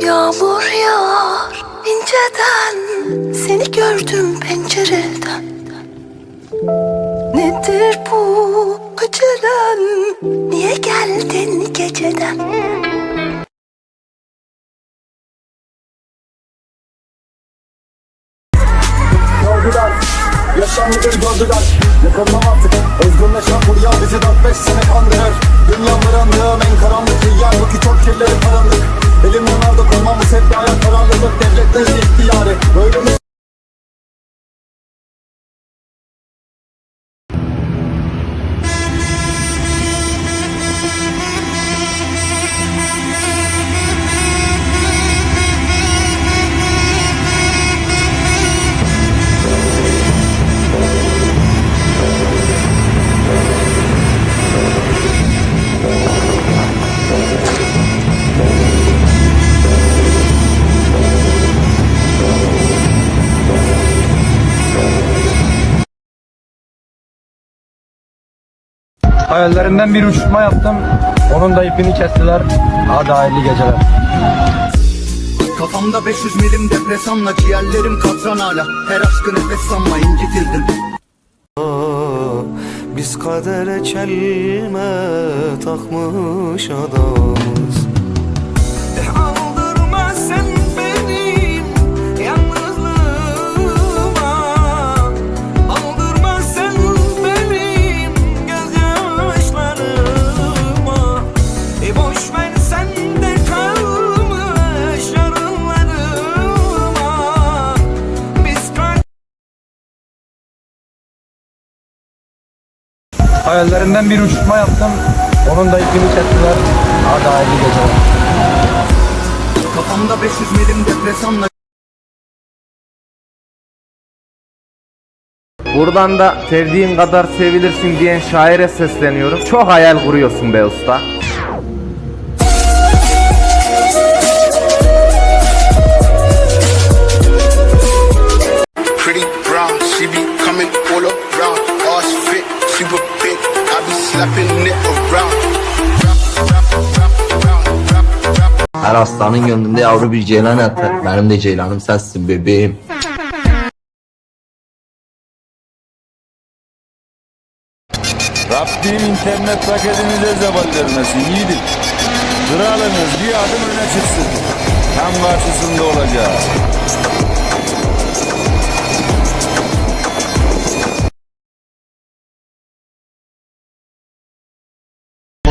Yağmur yağar inceden Seni gördüm pencereden. Nedir bu acelen? Niye geldin geceden? Gördüler Yaşanlıdır gördüler Yakınmam artık Özgürleşen bu bizi 4-5 sene kandırır Hayallerinden bir uçurtma yaptım. Onun da ipini kestiler. Hadi hayırlı geceler. Kafamda 500 milim depresanla ciğerlerim katran hala Her aşkı nefes sanma incitildim Biz kadere çelme takmış adamız Hayallerinden bir uçurtma yaptım. Onun da ipini kestiler. Hadi hayırlı geceler. Kafamda 500 milim depresanla Buradan da sevdiğin kadar sevilirsin diyen şaire sesleniyorum. Çok hayal kuruyorsun be usta. Her aslanın gönlünde yavru bir ceylan yatar. Benim de ceylanım sensin bebeğim. Rabbim internet paketinize zeval vermesin yiğidim. Kralınız bir adım öne çıksın. Tam karşısında olacak.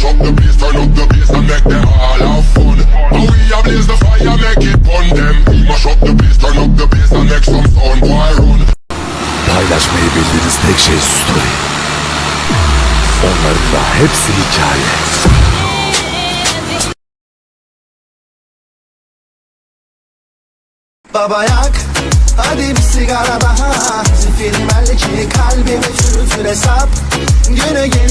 Mash up the bass, turn up the bass and make them all have fun. And we a blaze the fire, make it fun them. We mash up the bass, turn up the bass and make some sound. Why run? Paylaşmayı bildiğiniz tek şey story. Onların da hepsi hikaye. Baba yak Hadi bir sigara daha Zifiri melki kalbimi çürütür hesap Günü gel